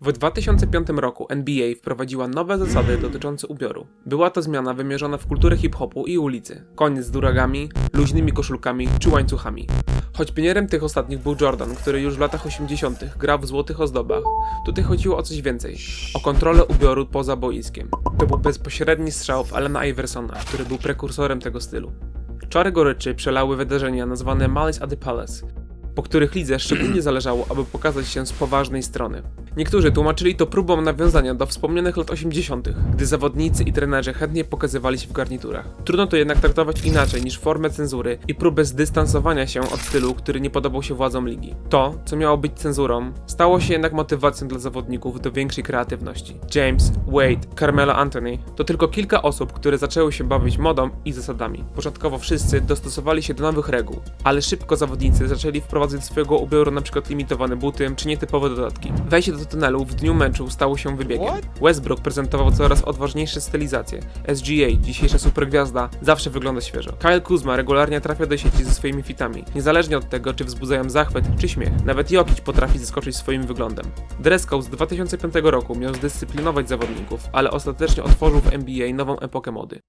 W 2005 roku NBA wprowadziła nowe zasady dotyczące ubioru. Była to zmiana wymierzona w kulturę hip-hopu i ulicy. Koniec z duragami, luźnymi koszulkami czy łańcuchami. Choć pionierem tych ostatnich był Jordan, który już w latach 80. grał w złotych ozdobach, tutaj chodziło o coś więcej. O kontrolę ubioru poza boiskiem. To był bezpośredni strzał w Allena Iversona, który był prekursorem tego stylu. Czary goryczy przelały wydarzenia nazwane Malice at the Palace, po których lidze szczególnie zależało, aby pokazać się z poważnej strony. Niektórzy tłumaczyli to próbą nawiązania do wspomnianych lat 80., gdy zawodnicy i trenerzy chętnie pokazywali się w garniturach. Trudno to jednak traktować inaczej niż formę cenzury i próbę zdystansowania się od stylu, który nie podobał się władzom ligi. To, co miało być cenzurą, stało się jednak motywacją dla zawodników do większej kreatywności. James, Wade, Carmelo Anthony to tylko kilka osób, które zaczęły się bawić modą i zasadami. Początkowo wszyscy dostosowali się do nowych reguł, ale szybko zawodnicy zaczęli wprowadzać do swojego ubioru np. limitowane buty czy nietypowe dodatki. Wejście do tunelu w dniu meczu stało się wybiegiem. Westbrook prezentował coraz odważniejsze stylizacje. SGA, dzisiejsza supergwiazda, zawsze wygląda świeżo. Kyle Kuzma regularnie trafia do sieci ze swoimi fitami, niezależnie od tego, czy wzbudzają zachwyt czy śmiech. Nawet Jokic potrafi zaskoczyć swoim wyglądem. Dress z 2005 roku miał zdyscyplinować zawodników, ale ostatecznie otworzył w NBA nową epokę mody.